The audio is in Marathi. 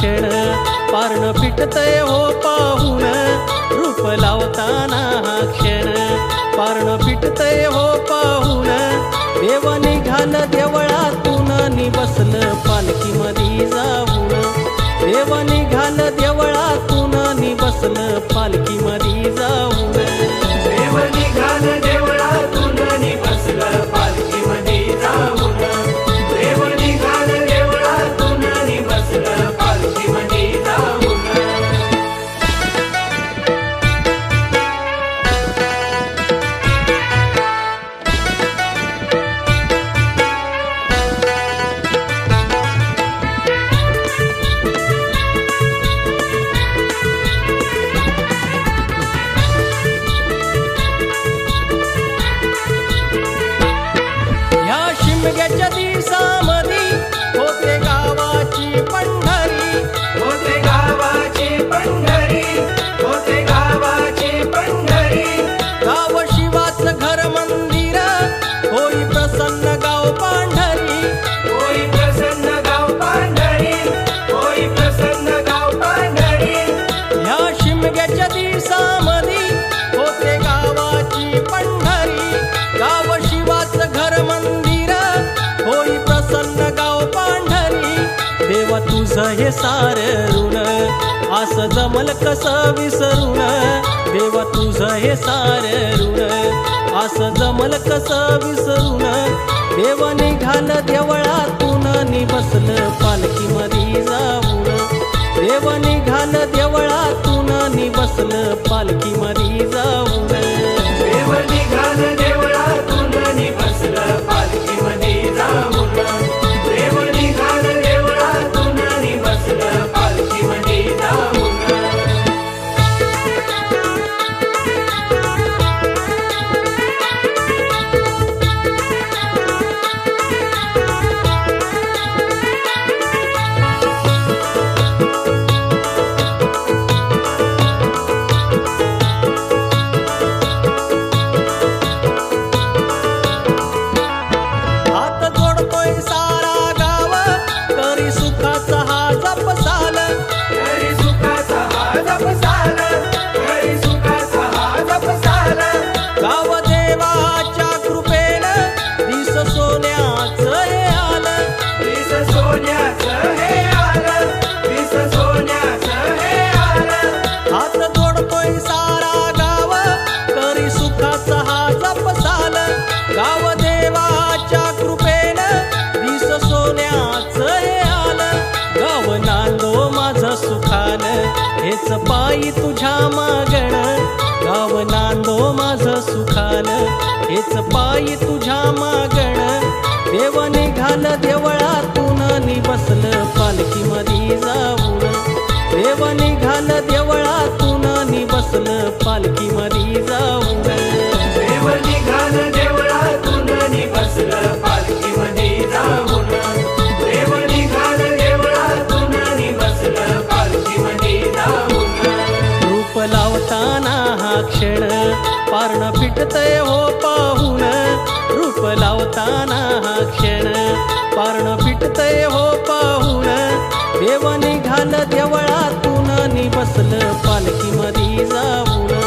क्षण पारण पिटतय हो पाहून रूप लावताना हा क्षण पारण पिटतय हो पाहून देव निघाल देवळातून निबसल ह्या शिमग्याच्या हे सार ऋण असं जमल कसं विसरून? देवा तुझं हे सार ऋण असं जमल कसं विसरून? हेच पायी तुझ्या मागण गाव नांदो माझं सुखान. हेच पायी तुझ्या मागण देव निघाल देवळातून निबसल पालखी मधी जाऊन. देव निघाल देवळातून निबसल पालखी मधी पारण फिटतय हो पाहून. रूप लावताना हा क्षण. पारण फिटतय हो पाहून. देव निघाल देवळातून नि बसलं मधी जाऊन